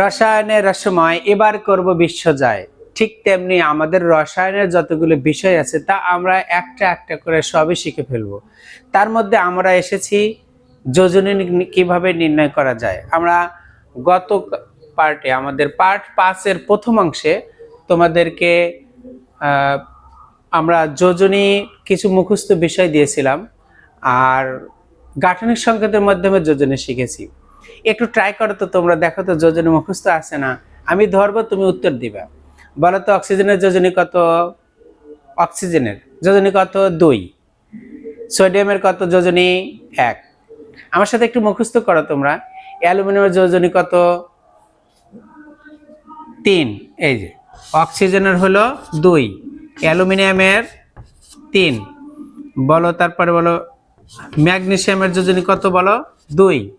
রসায়নের রসময় এবার করব বিশ্ব যায় ঠিক তেমনি আমাদের রসায়নের যতগুলো বিষয় আছে, তা আমরা একটা একটা করে সবই শিখে ফেলব। তার মধ্যে আমরা এসেছি যোজনী কীভাবে নির্ণয় করা যায়। আমরা গত পার্টে, আমাদের পার্ট পাঁচের প্রথম অংশে তোমাদেরকে আমরা যোজনী কিছু মুখস্থ বিষয় দিয়েছিলাম, আর গাঠনিক সংকেতের মাধ্যমে যোজনী শিখেছি। একটু ট্রাই করো তো তোমরা। দেখো তো যোজনী মুখস্থ আছে না? আমি ধরবো, তুমি উত্তর দিবা। বলো তো অক্সিজেনের যোজনী কত? অক্সিজেনের। যোজনী কত? দুই। সোডিয়ামের কত যোজনী? এক। আমার সাথে একটু মুখস্থ করো তোমরা। অ্যালুমিনিয়ামের যোজনী কত? তিন। এই যে, অক্সিজেনের হলো দুই, অ্যালুমিনিয়ামের তিন। বলো, তারপরে বলো, ম্যাগনেশিয়ামের যোজনী কত বলো? দুই।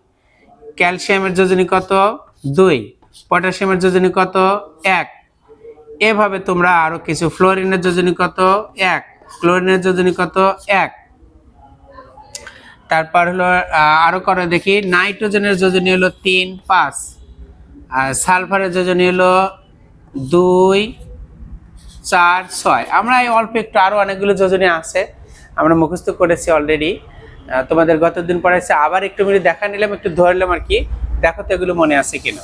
ক্যালসিয়ামের যোজনী কত? দুই। পটাশিয়ামের যোজনী কত? এক। এভাবে তোমরা আরও কিছু ফ্লোরিনের যোজনী কত? এক। ক্লোরিনের যোজনী কত? এক। তারপর হলো আহ, আরও করে দেখি। নাইট্রোজেনের যোজনী হলো তিন পাঁচ। আর সালফারের যোজনী হলো দুই চার ছয়। আমরা এই অল্প একটু আরও অনেকগুলো যোজনী আছে। আমরা মুখস্থ করেছি অলরেডি তোমাদের গতদিন পড়াইছে, আবার একটু মিনিট দেখা নিলাম, একটু ধরলাম আর কি। দেখো তো এগুলো মনে আছে কিনা।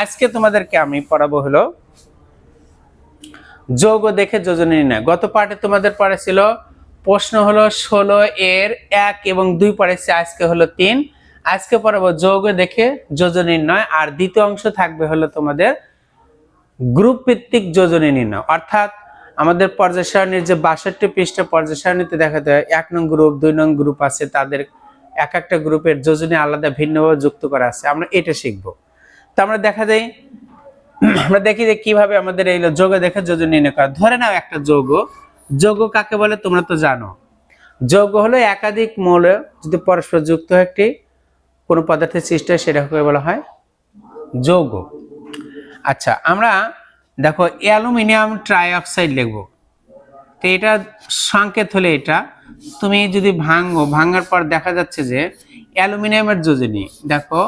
আজকে তোমাদেরকে আমি পড়াবো হলো যোগ দেখে যোজনী নির্ণয়। গত পার্টে তোমাদের পড়াছিল প্রশ্ন হলো ষোলো এর এক এবং দুই পড়েছে আজকে হলো তিন। আজকে পড়াবো যোগ দেখে যোজনী নির্ণয়, আর দ্বিতীয় অংশ থাকবে হলো তোমাদের গ্রুপ ভিত্তিক যোজনী নির্ণয়। অর্থাৎ আমাদের পর্যায় সারণীর যে বাষট্টি পৃষ্ঠা পর্যায় সারণীতে দেখা যায় এক নং গ্রুপ, দুই নং গ্রুপ আছে, তাদের এক একটা গ্রুপের যোজনে আলাদা ভিন্নভাবে যুক্ত করা আছে। আমরা এটা শিখব। তো আমরা দেখা যায় আমরা দেখি যে কীভাবে আমাদের এই যোগ দেখে যোজনী নির্ণয় করা ধরে নাও একটা যৌগ। যোগ কাকে বলে তোমরা তো জানো। যৌগ হলো একাধিক মৌল যদি পরস্পর যুক্ত হয় একটি কোনো পদার্থের সৃষ্টি হয়, সেটাকে বলা হয় যৌগ। আচ্ছা আমরা দেখো অ্যালুমিনিয়াম ট্রাইঅক্সাইড লিখব। তো এটা সংকেত হলে এটা। তুমি যদি ভাঙো, ভাঙার পর দেখা যাচ্ছে যে অ্যালুমিনিয়ামের যোজনী, দেখো,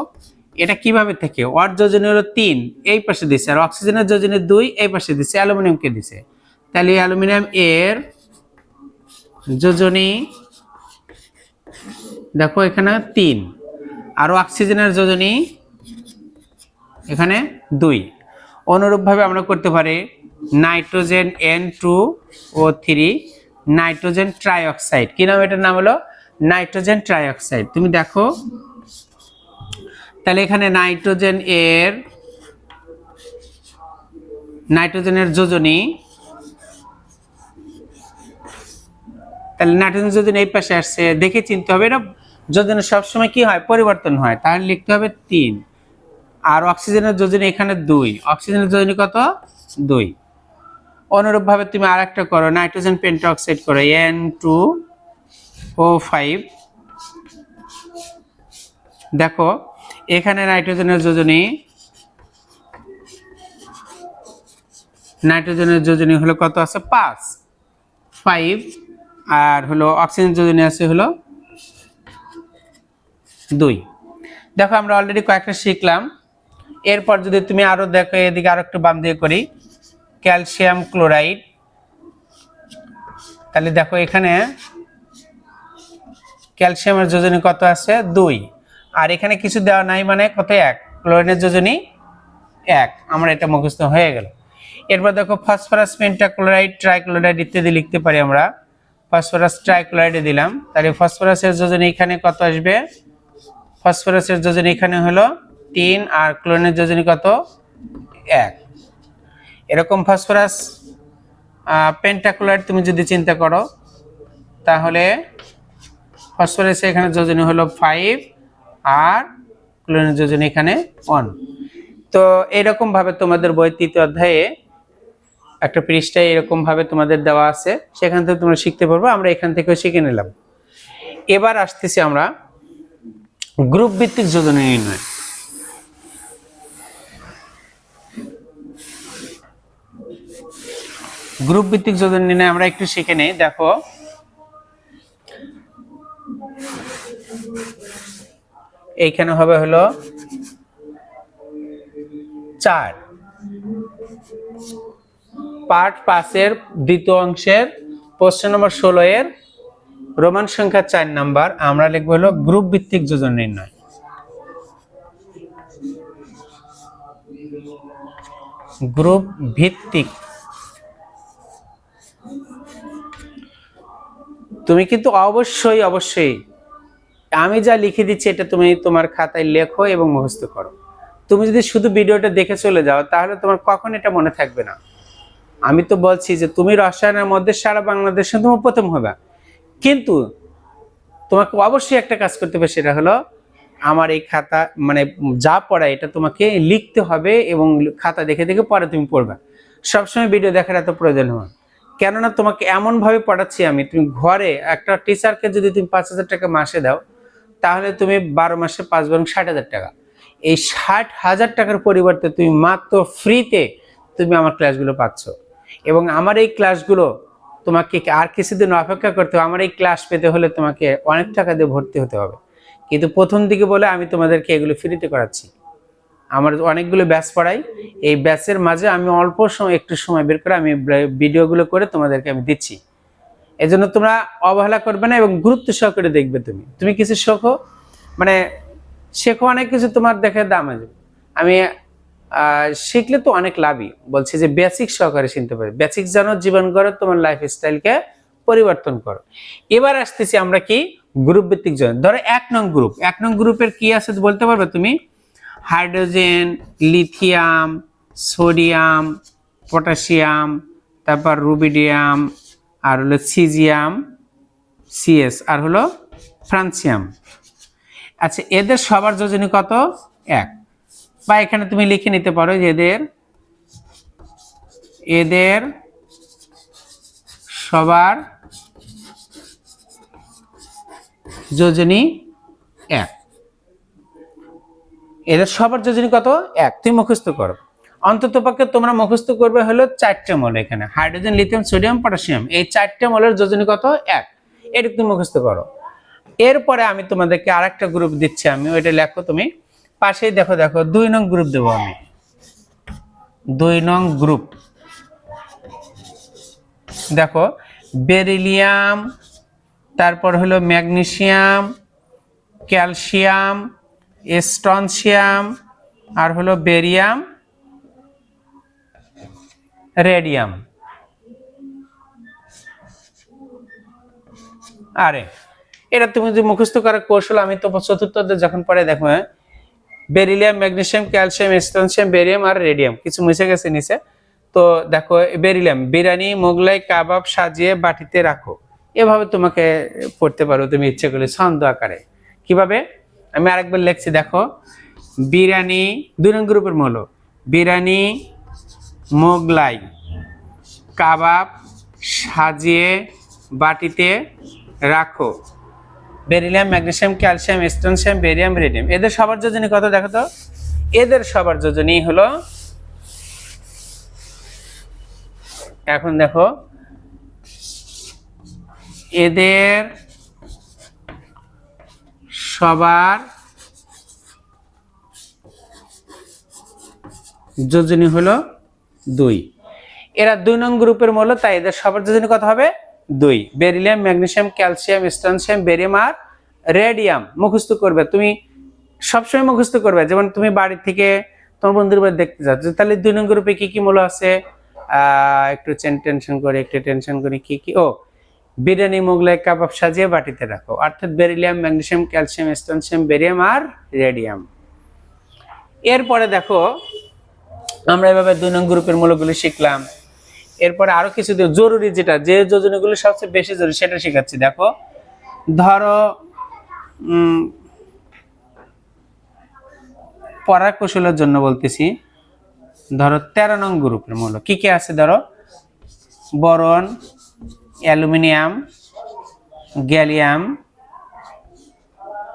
এটা কীভাবে থেকে? ওর যোজনী হলো তিন, এই পাশে দিছে। আর অক্সিজেনের যোজনী দুই, এই পাশে দিছে। অ্যালুমিনিয়ামকে দিছে। তাহলে অ্যালুমিনিয়াম এর যোজনী, দেখো, এখানে তিন। আর অক্সিজেনের যোজনী, এখানে দুই। অনুরূপভাবে আমরা করতে পারি nitrogen N two O three nitrogen trioxide কি নাম এটার নাম হলো? নাইট্রোজেন ট্রাইঅক্সাইড তুমি দেখো, তাহলে এখানে নাইট্রোজেন এর নাইট্রোজেনের যোজনী, তাহলে নাইট্রোজেন যোজনী এই পাশে আসছে। দেখে চিনতে হবে এটা যোজনী সবসময় কি হয়? পরিবর্তন হয়। তাহলে লিখতে হবে তিন। আর অক্সিজেনের যোজনী এখানে দুই। অক্সিজেনের যোজনী কত? দুই। অনুরূপভাবে তুমি আর একটা করো, নাইট্রোজেন পেন্টাঅক্সাইড করো এন টু ও ফাইভ দেখো, এখানে নাইট্রোজেনের যোজনী নাইট্রোজেনের যোজনী হলো কত আছে? পাঁচ। ফাইভ আর হলো অক্সিজেন যোজনী আছে হলো দুই। দেখো, আমরা অলরেডি কয়েকটা শিখলাম। এরপর যদি তুমি আরও দেখো, এদিকে আরও একটু বাম দিয়ে করি। Calcium chloride. তাহলে দেখো এখানে ক্যালসিয়ামের যোজনী কত আছে? দুই। আর এখানে কিছু দেওয়া নাই মানে কত? এক। ক্লোরিনের যোজনী এক। আমার এটা মুখস্থ হয়ে গেল। এরপর দেখো ফসফরাস, পেন্টাক্লোরাইড, ট্রাইক্লোরাইড ইত্যাদি লিখতে পারি আমরা। ফসফরাস, ট্রাইক্লোরাইডে দিলাম। তাহলে ফসফরাসের যোজনী এখানে কত আসবে? ফসফরাসের যোজনী এখানে হলো তিন আর ক্লোরিনের যোজনী কত? এক। এরকম ফসফরাস পেন্টাক্লোরাইড তুমি যদি চিন্তা করো, তাহলে ফসফরাসের এখানে যোজনী হলো ফাইভ আর ক্লোরিনের যোজনী এখানে ওয়ান তো এরকম ভাবে তোমাদের বই তৃতীয় অধ্যায়ে একটা পৃষ্ঠায় এরকম ভাবে তোমাদের দেওয়া আছে, সেখান থেকে তোমরা শিখতে পারব, আমরা এখান থেকেও শিখে নিলাম। এবার আসতেছি আমরা গ্রুপ ভিত্তিক যোজনী নির্ণয়। গ্রুপ ভিত্তিক যোজনী নির্ণয় আমরা একটু শিখে নেই, দেখো। এইখানে হবে হলো চার। পার্ট পাঁচের দ্বিতীয় অংশের প্রশ্ন নম্বর ষোলো এর রোমান সংখ্যা চার নাম্বার, আমরা লিখব হলো গ্রুপ ভিত্তিক যোজন নির্ণয়। গ্রুপ ভিত্তিক তুমি কিন্তু অবশ্যই অবশ্যই আমি যা লিখে দিচ্ছি এটা তুমি তোমার খাতায় লেখো এবং মুখস্থ করো। তুমি যদি শুধু ভিডিওটা দেখে চলে যাও, তাহলে তোমার কখন এটা মনে থাকবে না। আমি তো বলছি যে তুমি রসায়নের মধ্যে সারা বাংলাদেশে তুমি প্রথম হবে। কিন্তু তোমাকে অবশ্যই একটা কাজ করতে হবে, সেটা হলো আমার এই খাতা মানে যা পড়া এটা তোমাকে লিখতে হবে এবং খাতা দেখে দেখে পরে তুমি পড়বে। সবসময় ভিডিও দেখার এত প্রয়োজন হয়। কেননা তোমাকে এমনভাবে পড়াচ্ছি আমি, তুমি ঘরে একটা টিচারকে যদি তুমি পাঁচ হাজার টাকা মাসে দাও, তাহলে তুমি বারো মাসে পাঁচ বরং ষাট হাজার টাকা। এই ষাট হাজার টাকার পরিবর্তে তুমি মাত্র ফ্রিতে তুমি আমার ক্লাসগুলো পাচ্ছ। এবং আমার এই ক্লাসগুলো তোমাকে আর কিছুদিন অপেক্ষা করতে হবে, আমার এই ক্লাস পেতে হলে তোমাকে অনেক টাকা দিয়ে ভর্তি হতে হবে। কিন্তু প্রথম দিকে বলে আমি তোমাদেরকে এগুলো ফ্রিতে করাচ্ছি। আমার অনেকগুলো ব্যাচ পড়াই। এই ব্যাচের মাঝে আমি অল্প সময় একটু সময় বের করে আমি ভিডিওগুলো করে তোমাদেরকে আমি দিচ্ছি। এজন্য তোমরা অবহেলা করবে না এবং গুরুত্ব সহকারে দেখবে তুমি। তুমি কিছু শেখো মানে শেখো অনেক কিছু, তোমার দেখে দাম আসবে আমি শিখলে তো অনেক লাভই। বলছি যে বেসিক সহকারে শিখতে পারি। বেসিক জানো জীবন করো তোমার লাইফ স্টাইলকে পরিবর্তন করো। এবার আসতেছি আমরা কি? গ্রুপ ভিত্তিক জন ধরো এক নং গ্রুপ এক নং গ্রুপের কি আছে বলতে পারবে তুমি? হাইড্রোজেন, লিথিয়াম, সোডিয়াম, পটাশিয়াম, তারপর রুবিডিয়াম, আর হলো সিজিয়াম, সিএস, আর হলো ফ্রান্সিয়াম। আচ্ছা এদের সবার যোজনী কত? এক। বা এখানে তুমি লিখে নিতে পারো যে এদের এদের সবার যোজনী এক। এদের সবার যোজনী কত? এক। তুমি মুখস্থ করো। অন্তত পক্ষে তোমরা মুখস্থ করবে হলো চারটে মল এখানে। Hydrogen, lithium, sodium, potassium. এই চারটে মলের যোজনী কত? এক। এটা তুমি মুখস্থ করো। এরপরে আমি তোমাদেরকে আরেকটা গ্রুপ দিচ্ছি আমি। ওইটা লেখো তুমি। পাশেই দেখো দেখো, দুই নং গ্রুপ দেবো আমি। দুই নং গ্রুপ দেখো, বেরিলিয়াম, তারপর হলো ম্যাগনেসিয়াম, ক্যালসিয়াম স্ট্রনসিয়াম আর হলো বেরিয়াম, রেডিয়াম। আরে, এটা তুমি যদি মুখস্থ করার কৌশল, আমি তো চতুর্থ যখন পরে দেখো হ্যাঁ? Beryllium magnesium calcium strontium barium আর রেডিয়াম, কিছু মিশে গেছে নিচে। তো দেখো, বেরিলিয়াম বিরিয়ানি মোগলাই, কাবাব সাজিয়ে বাটিতে রাখো। এভাবে তোমাকে পড়তে পারো, তুমি ইচ্ছে করলে, ছন্দ আকারে। কীভাবে? আমি আরেকবার লিখছি, দেখো। বিরিয়ানি দুই নং গ্রুপের মূল। বিরিয়ানি, মোগলাই, কাবাব সাজিয়ে বাটিতে রাখো। Beryllium magnesium calcium, strontium barium radium. এদের সবার যোজনী কত, দেখো তো? এদের সবার যোজনী হলো, এখন দেখো, এদের সবার যোজনী হলো দুই। এরা দুই নং গ্রুপের মূল, তাই এদের সবার যোজনী কত হবে? দুই। Beryllium magnesium calcium strontium barium আর রেডিয়াম মুখস্থ করবে। তুমি সবসময় মুখস্থ করবে। যেমন তুমি বাড়ি থেকে তোমার বন্ধুর বাড়ি দেখতে যাচ্ছ, তাহলে দুই নং গ্রুপে কি কি মূল আছে? একটু টেনশন করে, একটু টেনশন করে, কি কি? ও বিরিয়ানি, মোগলাই, কাবাব সাজিয়ে বাটিতে রাখো। অর্থাৎ beryllium magnesium calcium strontium barium আর রেডিয়াম। এরপরে দেখো, আমরা এভাবে দুই নং গ্রুপের মূলগুলো শিখলাম। এরপরে আরও কিছু জরুরি যেটা, যে যোজনাগুলো সবচেয়ে বেশি জরুরি, সেটা শেখাচ্ছি। দেখো, ধরো পড়ার কৌশলের জন্য বলতেছি, ধরো তেরো নং গ্রুপের মূল। কি কি আছে ধরো? বরন অ্যালুমিনিয়াম, গ্যালিয়াম,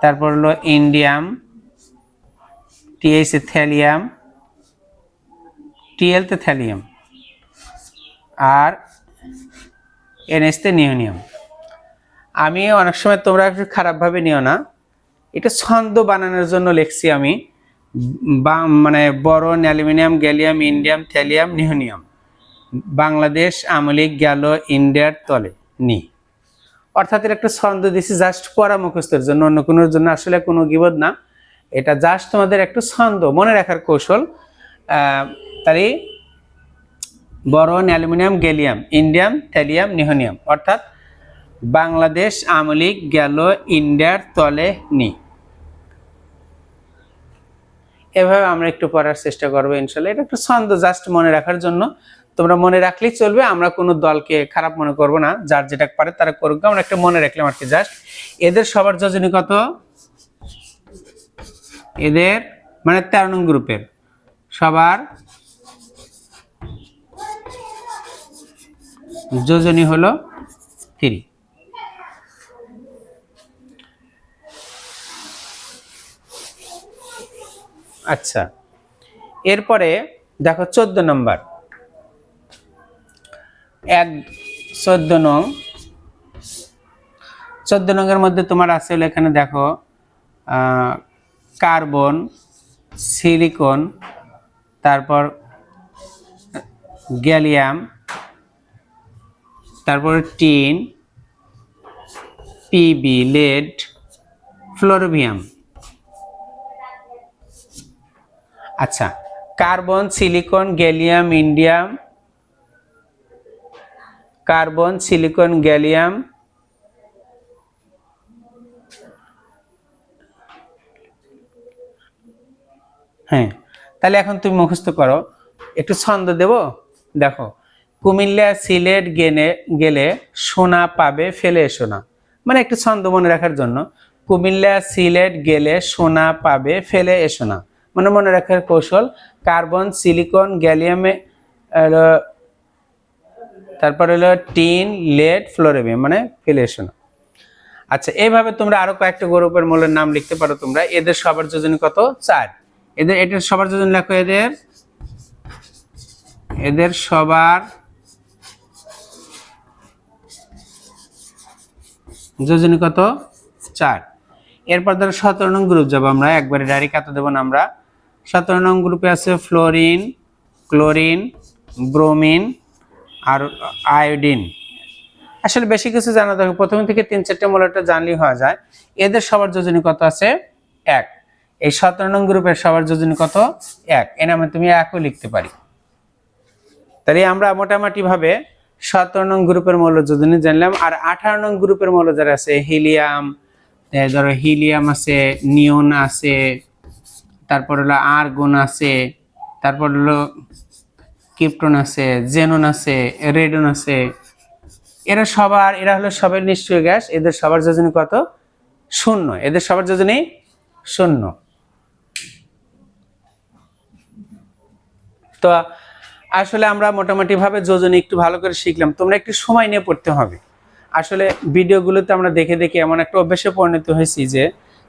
তারপর হলো ইন্ডিয়াম টিএসি থ্যালিয়াম টিএলতে থ্যালিয়াম আর এনএসতে নিউনিয়াম আমি অনেক সময় তোমরা একটু খারাপভাবে নিও না। এটা ছন্দ বানানোর জন্য লিখছি আমি। বা মানে boron aluminium, gallium, indium, thallium nihonium Bangladesh আমলিক গেল ইন্ডিয়ার তলে, নি। অর্থাৎ এর একটা ছন্দ দিছি জাস্ট পড়া মুখস্থের জন্য, অন্য কোনোর জন্য আসলে কোনো গিবদ না। এটা জাস্ট তোমাদের একটু ছন্দ, মনে রাখার কৌশল। তাই boron aluminium gallium indium thallium nihonium. অর্থাৎ বাংলাদেশ আমলিক গেল ইন্ডিয়ার তলে, নি। এভাবে আমরা একটু পড়ার চেষ্টা করব ইনশাল্লাহ। এটা একটু ছন্দ জাস্ট মনে রাখার জন্য। তোমরা মনে রাখলেই চলবে, আমরা কোনো দলকে খারাপ মনে করব না, যার যেটা পারে তারা করুক। আমরা একটা মনে রাখলাম আর কি জাস্ট এদের সবার যোজনী কত? এদের মানে তেরো নং গ্রুপের। সবার যোজনী হলো থ্রি আচ্ছা এরপরে দেখো চোদ্দ নম্বর। এক চোদ্দ নং। চোদ্দ নংয়ের মধ্যে তোমার আছে হলো এখানে দেখো কার্বন, সিলিকন, তারপর গ্যালিয়াম, তারপর টিন পিবি লেড, ফ্লোরোভিয়াম। আচ্ছা carbon, silicon, gallium, indium carbon, silicon, gallium. হ্যাঁ তাহলে এখন তুমি মুখস্থ করো। একটু ছন্দ দেব? দেখো, কুমিল্লা সিলেট গেনে, গেলে সোনা পাবে ফেলে সোনা। মানে একটু ছন্দ মনে রাখার জন্য। কুমিল্লা সিলেট গেলে সোনা পাবে ফেলে এসো না মানে মনে রাখার কৌশল, কার্বন, সিলিকন, গ্যালিয়ামে তারপর হলো টিন, লেড, ফ্লোরেমিয়াম মানে ফিলেশন। আচ্ছা এইভাবে তোমরা আরও কয়েকটা গ্রুপের মূলের নাম লিখতে পারো তোমরা। এদের সবার যোজনী কত? চার। এদের এটার সবার যোজনী লেখো এদের। এদের সবার যোজনী কত? চার। এরপর ধরো সতেরো নং গ্রুপ যাব আমরা। একবারে ডাইরেক্ট এত দেবো না আমরা। সতেরো নং গ্রুপে আছে ফ্লোরিন, ক্লোরিন, ব্রোমিন আর আয়োডিন। আসলে বেশি কিছু জানা দরকার প্রথম থেকে তিন চারটে মূলটা জানলেই হওয়া যায়। এদের সবার যোজনী কত আছে? এক। এই সতেরো নং গ্রুপের সবার যোজনী কত? এক। এ নামে তুমি একও লিখতে পারি। তাহলে আমরা মোটামুটি ভাবে সতেরো নং গ্রুপের মৌল যোজনী জানলাম। আর আঠারো নং গ্রুপের মৌল যারা আছে, হিলিয়াম ধরো হিলিয়াম আছে নিয়ন আছে, তারপর হলো আর্গন আছে, তারপর হলো কিপ্টন আছে জেনন আছে, রেডন আছে। এরা সবার, এরা হলো সবার নিষ্ক্রিয় গ্যাস, এদের সবার যোজনী কত? শূন্য। এদের সবার যোজনী শূন্য। তো আসলে আমরা মোটামুটি ভাবে যোজনী একটু ভালো করে শিখলাম। তোমরা একটু সময় নিয়ে পড়তে হবে। আসলে ভিডিওগুলোতে আমরা দেখে দেখে এমন একটা অভ্যাসে পরিণত হয়েছি যে,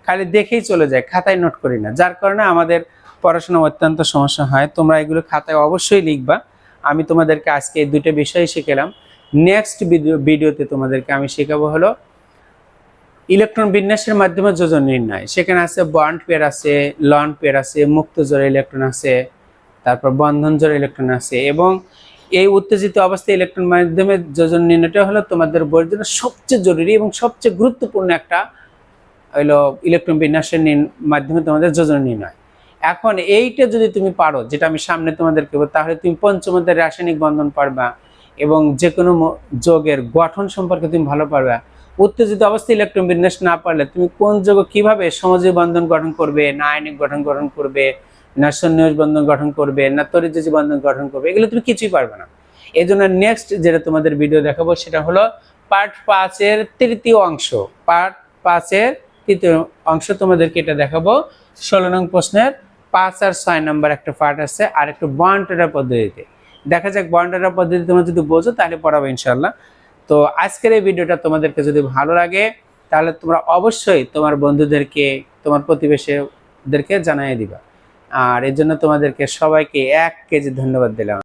খালি দেখেই চলে যায়, খাতায় নোট করি না। যার কারণে আমাদের পড়াশোনা অত্যন্ত সমস্যা হয়, তোমরা এগুলো খাতায় অবশ্যই লিখবা। আমি তোমাদেরকে আজকে এই দুটো বিষয় শিখেলাম। নেক্সট ভিডিও ভিডিওতে তোমাদেরকে আমি শেখাবো হলো ইলেকট্রন বিন্যাসের মাধ্যমে যোজন নির্ণয়। সেখানে আছে বন্ড পেয়ার আছে লন পেয়ার আছে, মুক্ত জোড়া ইলেকট্রন আছে, তারপর বন্ধন জোড়া ইলেকট্রন আছে এবং এই উত্তেজিত অবস্থায় ইলেকট্রন মাধ্যমে যোজন নির্ণয়টা হলো তোমাদের বইয়ের জন্য সবচেয়ে জরুরি এবং সবচেয়ে গুরুত্বপূর্ণ একটা হইল ইলেকট্রন বিন্যাসের মাধ্যমে তোমাদের যোজন নির্ণয়। এখন এইটা যদি তুমি পারো, যেটা আমি সামনে তোমাদেরকে তাহলে তুমি পঞ্চমদের রাসায়নিক বন্ধন পারবা এবং যে কোনো যোগের গঠন সম্পর্কে তুমি ভালো পারবা। উত্তেজিত অবস্থায় ইলেকট্রন বিন্যাস না পারলে তুমি কোন যোগ কীভাবে সমাজীয় বন্ধন গঠন করবে, না আইনিক গঠন গঠন করবে, না সন্ন্যাস বন্ধন গঠন করবে, না তরিজি বন্ধন গঠন করবে, এগুলো তুমি কিছুই পারবে না। এই জন্য নেক্সট যেটা তোমাদের ভিডিও দেখাবো সেটা হলো পার্ট পাঁচের তৃতীয় অংশ। পার্ট পাঁচের তৃতীয় অংশ তোমাদেরকে এটা দেখাবো। ষোলো নং প্রশ্নের পাঁচ আর ছয় নম্বর একটা পার্ট আছে, আর একটু বন্ডার পদ্ধতিতে। দেখা যাক বন্ডার পদ্ধতি তোমরা যদি বোঝো, তাহলে পড়াবো ইনশাল্লাহ তো আজকের এই ভিডিওটা তোমাদেরকে যদি ভালো লাগে, তাহলে তোমরা অবশ্যই তোমার বন্ধুদেরকে, তোমার প্রতিবেশীদেরকে জানাই দিবা। আর এর জন্য তোমাদেরকে সবাইকে এক কেজি ধন্যবাদ দিলাম।